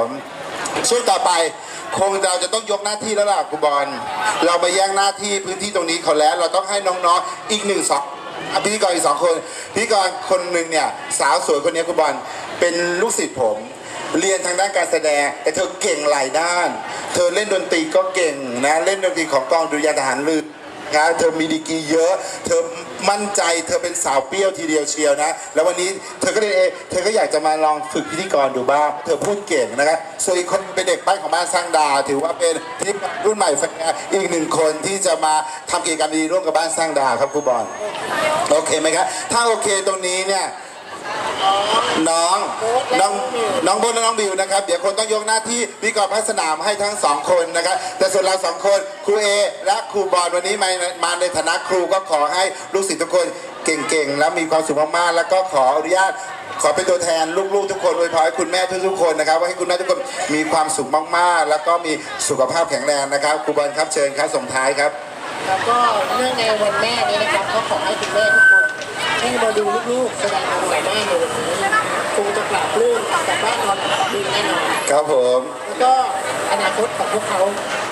ผมช่วงต่อไปคงเราจะต้องยกหน้าที่แล้วล่ะครูบอลเราไปแย่งหน้าที่พื้นที่ตรงนี้เขาแล้ว เราต้องให้น้องๆอีกหนึ่งสองอะพิธีกรอีกสองคนพิธีกรคนหนึ่งเนี่ยสาวสวยคนนี้ครูบอลเป็นลูกศิษย์ผม เรียนทางด้านการแสดง แต่เธอเก่งหลายด้าน เธอเล่นดนตรีก็เก่งนะเล่นดนตรีของกองดุริยางค์ทหารเรือ นะเธอมีดีกรีเยอะ เธอมั่นใจ เธอเป็นสาวเปรี้ยวทีเดียวเชียวนะ แล้ววันนี้เธอก็เลยเอเธอก็อยากจะมาลองฝึกพิธีกรดูบ้าง เธอพูดเก่งนะครับส่วนอีกคนเป็นเด็กบ้านของบ้านสร้างดาถือว่าเป็นพิธีกรรุ่นใหม่แฟนอีกหนึ่งคนที่จะมาทำกิจกรรมดีร่วมกับบ้านสร้างดาครับครูบอล โอเคไหมครับ ถ้าโอเคตรงนี้เนี่ย น้องน้องน้องโบนและน้องบิวนะครับ เดี๋ยวคนต้องยกหน้าที่พิธีกรพัฒสนามให้ทั้งสองคนนะครับ แต่ส่วนเราสองคนครูเอและครูบอลวันนี้มามาในฐานะครูก็ขอให้ลูกศิษย์ทุกคนเก่งๆ และมีความสุขมากๆ แล้วก็ขออนุญาตขอเป็นตัวแทนลูกๆทุกคนอวยพรให้คุณแม่ทุกๆคนนะครับว่าให้คุณแม่ทุกคนมีความสุขมากๆ แล้วก็มีสุขภาพแข็งแรงนะครับครูบอลครับเชิญครับส่งท้ายครับ แล้วก็เนื่องในวันแม่นี้นะครับก็ขอให้คุณแม่ทุกคน ให้มาดูลูกๆแสดงความสามารถในวันนี้คงจะปราบปลื้มกลับบ้านนอนหลับดีแน่นอนครับผมแล้วก็อนาคตของพวกเขา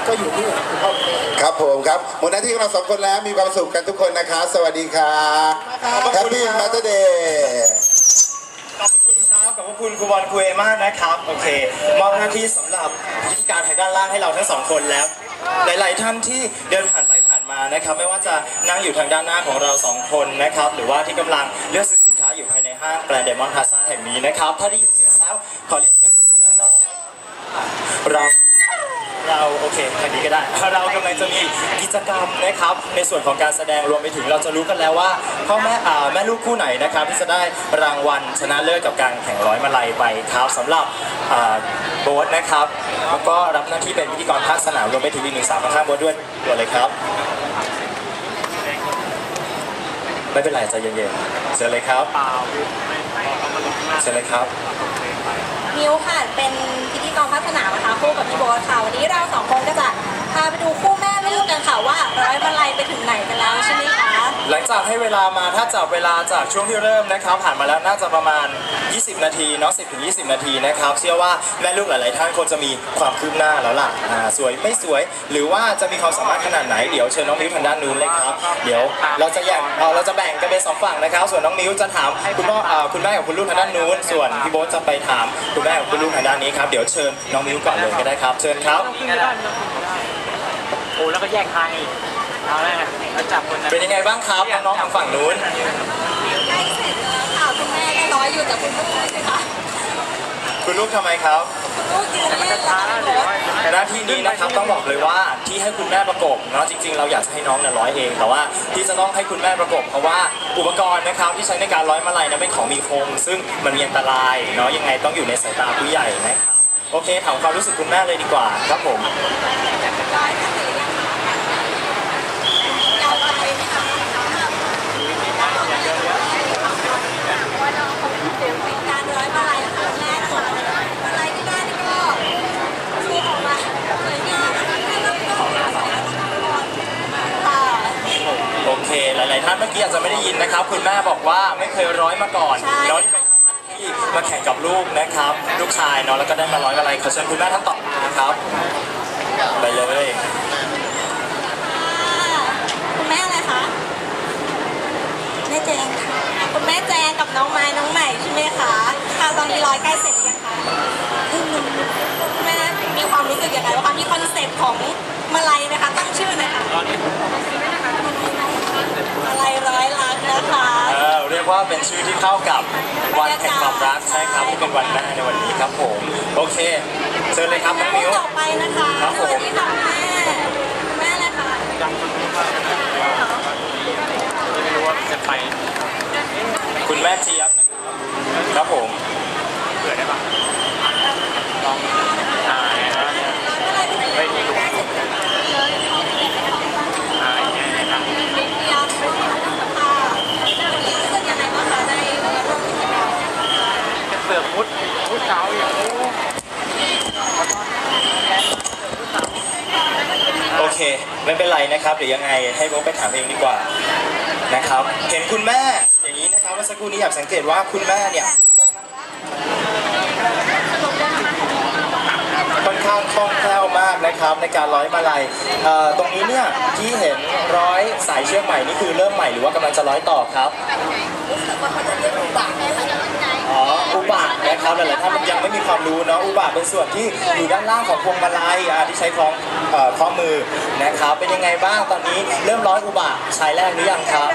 ก็อยู่ที่คุณพ่อคุณแม่ครับผมครับหมดหน้าที่ของเราสองคนแล้วมีความสุขกันทุกคนนะครับสวัสดีครับแฮปปี้มาสเดย์ขอบคุณครับขอบคุณครูบอลครูเอมากนะครับ โอเค มอบหน้าที่สำหรับพิธีการทางด้านล่างให้เราทั้งสองคนแล้ว หลาย ๆ ท่านที่เดินผ่านไปผ่าน มานะครับไม่ว่าจะนั่งอยู่ทางด้านหน้าของเราสองคนนะครับหรือว่าที่กำลังเลือกซื้อสินค้าอยู่ภายในห้างแกรนด์เดมอนพาซาแห่งนี้นะครับถ้าได้ยินเสียงแล้วขอเรียนเชิญประธานด้านนอกเราเราโอเคทางนี้ก็ได้ เรากำลังจะมีกิจกรรมนะครับ ในส่วนของการแสดงรวมไปถึงเราจะรู้กันแล้วว่าพ่อแม่แม่ลูกคู่ไหนนะครับ ที่จะได้รางวัลชนะเลิศกับการแข่งร้อยมาลัยไปครับสำหรับโบ๊ทนะครับแล้วก็รับหน้าที่เป็นพิธีกรภาคสนามรวมไปถึงอีกหนึ่งสาวข้างๆโบ๊ทด้วยตัวเลยครับ ไม่เป็นไรใจเย็นๆเชิญเลยครับเชิญเลยครับมิวค่ะเป็นพิธีกรภาคสนามนะคะคู่กับพี่โบ๊ทค่ะวันนี้เราสองคนก็จะพาไปดูคู่แม่ลูกกันค่ะว่าร้อยมาลัยไปถึงไหนกันแล้วใช่ไหมคะ หลังจากให้เวลามาถ้าจับเวลาจากช่วงที่เริ่มนะครับ ผ่านมาแล้วน่าจะประมาณ 20 นาทีเนาะ10ถึง20 นาทีนะครับ เชื่อว่าแม่ลูกหลายๆท่านคงจะมีความคืบหน้าแล้วล่ะอ่าสวยไม่สวย หรือว่าจะมีความสามารถขนาดไหนเดี๋ยวเชิญน้องมิ้วทางด้านนู้นเลยครับ เดี๋ยวเราจะแยกเอ่อเราจะแบ่งกันเป็นสองฝั่งนะครับ ส่วนน้องมิ้วจะถามคุณพ่ออ่าคุณแม่กับคุณลูกทางด้านนู้น ส่วนพี่โบ๊ทจะไปถามคุณแม่กับคุณลูกทางด้านนี้ครับเดี๋ยวเชิญน้องมิ้วก่อนเลยก็ได้ครับ เชิญครับ โอ้แล้วก็แยกทางอีก เอาแล้วไงแล้วจับคนนั้นเป็นยังไงบ้างครับน้องๆทางฝั่งนู้น ใกล้เสร็จแล้วค่ะคุณแม่ก็ร้อยอยู่แต่คุณลูกเลยค่ะคุณลูกทำไมครับ คุณลูกยืนเล่นแล้วก็พี่โบ๊ทแต่หน้าที่นี้นะครับต้องบอกเลยว่าที่ให้คุณแม่ประกบเนาะจริง ๆ เราอยากจะให้น้องเนี่ยร้อยเอง แต่ว่าที่จะต้องให้คุณแม่ประกบ เพราะว่าอุปกรณ์นะครับที่ใช้ในการร้อยมาลัยนั้นเป็นของมีคม ซึ่งมันมีอันตรายเนาะยังไงต้องอยู่ในสายตาผู้ใหญ่นะครับโอเคถามความรู้สึกคุณแม่เลยดีกว่าครับผมยาวไปไหมคะเป็นการร้อยมาลัยครั้งแรกค่ะมาลัยที่ได้นี่ก็คือออกมาสวยงามนะคะน่ารักมากค่ะ โอเค หลายๆท่านเมื่อกี้อาจจะไม่ได้ยินนะครับ คุณแม่บอกว่าไม่เคยร้อยมาก่อนใช่เนาะนี่เป็นครั้งแรกที่มาแข่งกับลูกนะครับ ลูกชายเนาะแล้วก็ได้มาร้อยมาลัยขอเชิญคุณแม่ท่านต่อนะครับไปเลยคุณแม่อะไรคะแม่แจงค่ะคุณแม่แจงกับน้องไม้น้องใหม่ใช่ไหมคะค่ะตอนนี้ร้อยใกล้เสร็จหรือยังคะครึ่งหนึงคุณแม่มีความรู้สึกยังไงบ้างคะมีคอนเซ็ปต์ของมาลัยไหมคะตั้งชื่อหน่อยค่ะมาลัยร้อยล้านนะคะ เออเรีย กว่าเป็นชื่อที่เข้ากับวันแห่งความรักใช่ครับที่เป็นวันแม่ในวันนี้ครับผม โอเคเชิญเลยครับน้องมิวต่อไปนะคะครับผมสวัสดีค่ะคุณแม่คุณแม่อะไรคะไม่รู้ว่าจะไป คุณแม่เจี๊ยบนะครับผม เผื่อได้ปะลองอ่าเนี่ยนะไม่มีลูกอ่าเนี่ยนะครับ เป็นเดียวค่ะรู้สึกยังไงบ้างคะได้มาร่วมกิจกรรม จะเสือกมุดมุดเสาอย่างโอ้ โอเค ไม่เป็นไรนะครับเดี๋ยวยังไงให้โบ๊ทไปถามเองดีกว่านะครับเห็นคุณแม่อย่างนี้นะครับเมื่อสักครู่นี้อยากสังเกตว่าคุณแม่เนี่ยค่อนข้างคล่องแคล่วมากนะครับในการร้อยมาลัยตรงนี้เนี่ยที่เห็นร้อยสายเชือกใหม่นี่คือเริ่มใหม่หรือว่ากำลังจะร้อยต่อครับรู้สึกว่าเขาจะเรียกอุบะเนี่ยค่ะ อุบะนะครับหลายๆท่านยังไม่มีความรู้เนาะอุบะเป็นส่วนที่อยู่ด้านล่างของพวงมาลัยอ่าที่ใช้คล้องเอ่อข้อมือนะครับเป็นยังไงบ้างตอนนี้เริ่มร้อยอุบะชายแรกหรือยังครับ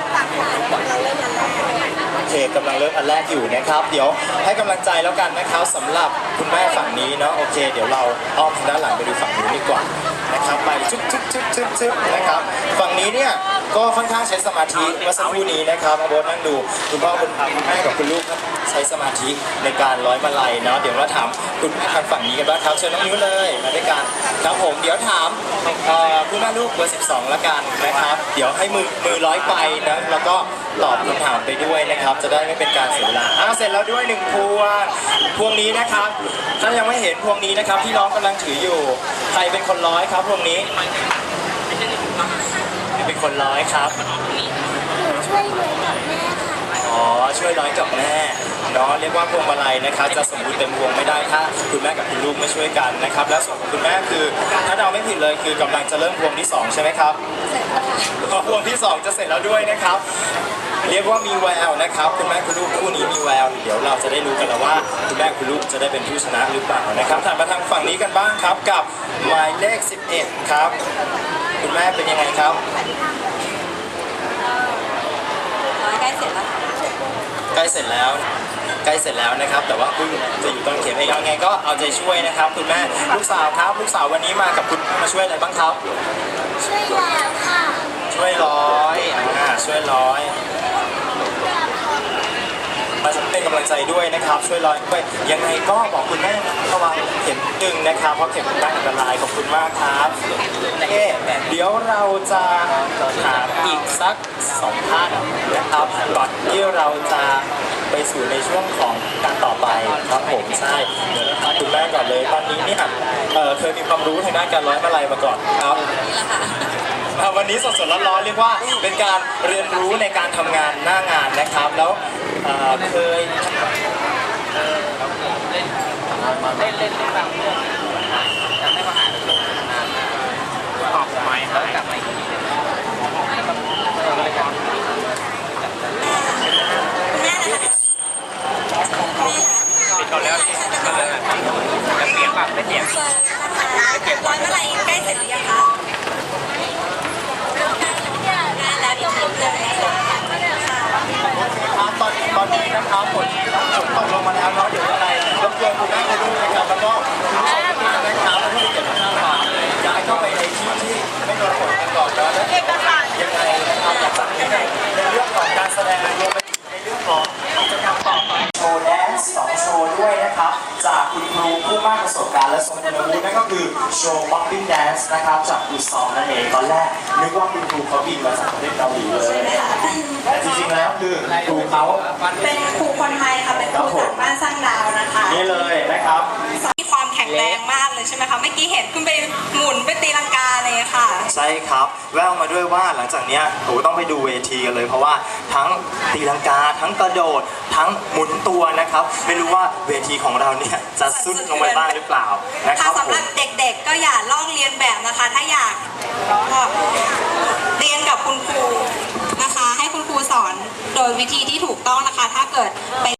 โอเคกำลังเริ่มอันแรกอยู่นะครับ เดี๋ยวให้กำลังใจแล้วกันนะครับสำหรับคุณแม่ฝั่งนี้เนาะโอเค เดี๋ยวเราอ้อมทางด้านหลังไปดูฝั่งนู้นดีกว่า นะครับไปชึบชึบชึบชึบชึบนะครับฝั่งนี้เนี่ยก็ค่อนข้างใช้สมาธิเมื่อสักครู่นี้นะครับอาโบทนั่งดูคุณพ่อคุณคุณแม่กับคุณลูกใช้สมาธิในการร้อยมาลัยเนาะเดี๋ยวเราถามคุณแม่ทางฝั่งนี้กันบ้างครับเชิญน้องนิ้วเลยมาด้วยกันครับผมเดี๋ยวถามคุณแม่ลูกเบอร์12ละกันนะครับ เดี๋ยวให้มือมือร้อยไปนะแล้วก็ ตอบคำถามไปด้วยนะครับ จะได้ไม่เป็นการเสียเวลาอ้าวเสร็จแล้วด้วยหนึ่งพวงพวงนี้นะครับถ้ายังไม่เห็นพวงนี้นะครับ ที่น้องกำลังถืออยู่ ใครเป็นคนร้อยครับพวงนี้เป็นคนร้อยครับช่วยเหลือกับแม่ค่ะอ๋อช่วยร้อยกับแม่เนาะเรียกว่าพวงมาลัยนะครับจะสมบูรณ์เต็มพวงไม่ได้ถ้าคุณแม่กับคุณลูกไม่ช่วยกันนะครับ แล้วส่วนของคุณแม่คือถ้าเราไม่ผิดเลยคือกำลังจะเริ่มพวงที่สองใช่ไหมครับเสร็จแล้วค่ะพอพวงที่สองจะเสร็จแล้วด้วยนะครับ เรียกว่ามีแววนะครับคุณแม่คุณลูกคู่นี้มีแววเดี๋ยวเราจะได้รู้กันแล้วว่าคุณแม่คุณลูกจะได้เป็นผู้ชนะหรือเปล่านะครับถัดมาทางฝั่งนี้กันบ้างครับกับหมายเลข 11 ครับ คุณแม่เป็นยังไงครับร้อยใกล้เสร็จแล้วค่ะใกล้เสร็จแล้วใกล้เสร็จแล้วนะครับ แต่ว่าเพิ่งจะอยู่ตอนเข็มเองเอาไงก็เอาใจช่วยนะครับ คุณแม่ลูกสาวครับ ลูกสาววันนี้มากับคุณแม่มาช่วยอะไรบ้างครับ ช่วยแล้วค่ะ ช่วยร้อยอ่าช่วยร้อย มาเป็นกำลังใจด้วยนะครับ ช่วยร้อยด้วยยังไงก็บอกคุณแม่ระวังเข็มดึงนะครับเพราะเข็มแป้งอันตรายขอบคุณมากครับโอเคเดี๋ยวเราจะถามอีกสักสองท่านนะครับก่อนที่เราจะไปสู่ในช่วงของการต่อไปครับผมใช่เดี๋ยวถามคุณแม่ก่อนเลยตอนนี้เนี่ยเอ่อเคยมีความรู้ทางด้านการร้อยมาลัยมาก่อนครับ อ่าวันนี้สดๆร้อนๆเรียกว่าเป็นการเรียนรู้ในการทำงานหน้างานนะครับ แล้วเอ่อเคยเล่นเล่นเล่นบางเรื่องจำได้ว่าหายไปช่วงนานตอบไม้แล้วกลับมาอีกทีนึงคุณแม่นะคะปิดก่อนแล้วจะเปลี่ยนปากไม่เจ็บร้อยเมื่อไหร่ใกล้เสร็จหรือยังคะ โชว์ป๊อปปิ้งแดนซ์นะครับจากอุซองนั่นเองตอนแรกนึกว่าคุณครูเขาบินมาจากประเทศเกาหลีเลยแต่จริงๆแล้วคือครูเขาเป็นครูคนไทยค่ะเป็นครูจากบ้านสร้างดาวนะคะนี่เลยนะครับ มีความ แข็งแรงมากเลยใช่ไหมคะเมื่อกี้เห็นขึ้นไปหมุนไปตีลังกาเลยค่ะ ใช่ครับ แววมาด้วยว่าหลังจากเนี้ยโอ้ต้องไปดูเวทีกันเลย เพราะว่าทั้งตีลังกา ทั้งกระโดด ทั้งหมุนตัวนะครับ ไม่รู้ว่าเวทีของเราเนี่ยจะสุดลงไปบ้างหรือเปล่านะคค่ะรับผสำหรัมบเด็กๆก็อย่าลอกเรียนแบบนะคะ ถ้าอยากก็เรียนกับคุณครูนะคะ ให้คุณครูสอนโดยวิธีที่ถูกต้องนะคะ ถ้าเกิดไป